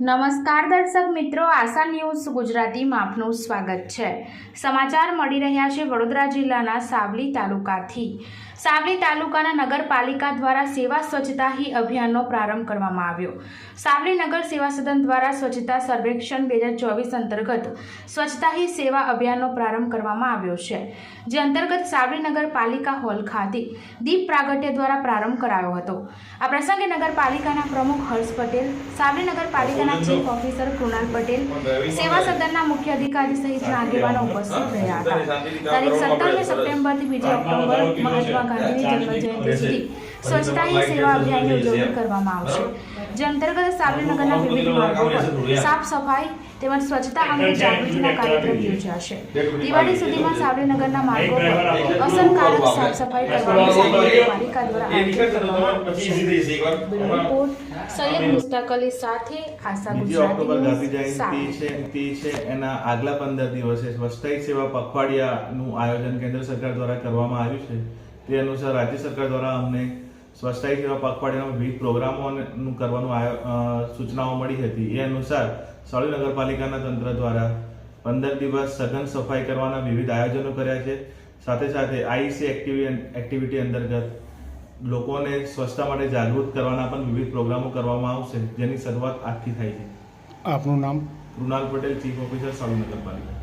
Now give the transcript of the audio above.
નમસ્કાર દર્શક મિત્રો, આશા ન્યૂઝ ગુજરાતીમાં આપનું સ્વાગત છે. સમાચાર મળી રહ્યા છે વડોદરા જિલ્લાના સાવલી તાલુકાથી. સાવલી તાલુકાના નગરપાલિકા દ્વારા સેવા સ્વચ્છતા હી અભિયાનનો પ્રારંભ કરવામાં આવ્યો. સાવલી નગર સેવા સદન દ્વારા સ્વચ્છતા સર્વેક્ષણ બે હજાર ચોવીસ અંતર્ગત સ્વચ્છતા હી સેવા અભિયાનનો પ્રારંભ કરવામાં આવ્યો છે, જે અંતર્ગત સાવલી નગરપાલિકા હોલ ખાતે દીપ પ્રાગટ્ય દ્વારા પ્રારંભ કરાયો હતો. આ પ્રસંગે નગરપાલિકાના પ્રમુખ હર્ષ પટેલ, સાવલી નગરપાલિકાના ચીફ ઓફિસર કૃણાલ પટેલ સેવા સદનના મુખ્ય અધિકારી સહિતના આગેવાનો ઉપસ્થિત રહ્યા હતા. તારીખ સત્તરમી સપ્ટેમ્બરથી બીજી ઓક્ટોબર મહાત્મા ગાંધીની જન્મ જયંતિ સુધી સ્વચ્છતા હી સેવા અભિયાનની ઉજવણી કરવામાં આવશે. જે અંતર્ગત સાબરનગરના વિવિધ માર્ગો પર સાફ સફાઈ તેમજ સ્વચ્છતા અંગે જાગૃતિના કાર્યક્રમ યોજાશે. દિવાળી સુધીમાં સાબરનગરના માર્ગો પર અસરકારક સાફ સફાઈ કરવાની પાલિકા દ્વારા આયોજન કરવામાં આવશે. રિપોર્ટ સૈયદ મુસ્તાક અલી સાથે આશા ગુજરાતી છે તે છે એના આગલા પંદર દિવસે સ્વચ્છતા સેવા પખવાડિયાનું આયોજન કેન્દ્ર સરકાર દ્વારા કરવામાં આવ્યું છે. તે અનુસાર રાજ્ય સરકાર દ્વારા અમને સ્વચ્છતા સેવા પખવાડિયાના વિવિધ પ્રોગ્રામોનું કરવાનું સૂચનાઓ મળી હતી. એ અનુસાર સળી નગરપાલિકાના તંત્ર દ્વારા પંદર દિવસ સઘન સફાઈ કરવાના વિવિધ આયોજનો કર્યા છે. સાથે સાથે આઈસી એક્ટિવિટી અંતર્ગત લોકોને સ્વચ્છતા માટે જાગૃત કરવાના પણ વિવિધ પ્રોગ્રામો કરવામાં આવશે જેની શરૂઆત આજથી થાય છે. આપનું નામ? કૃણાલ પટેલ ચીફ ઓફિસર સળી નગરપાલિકા.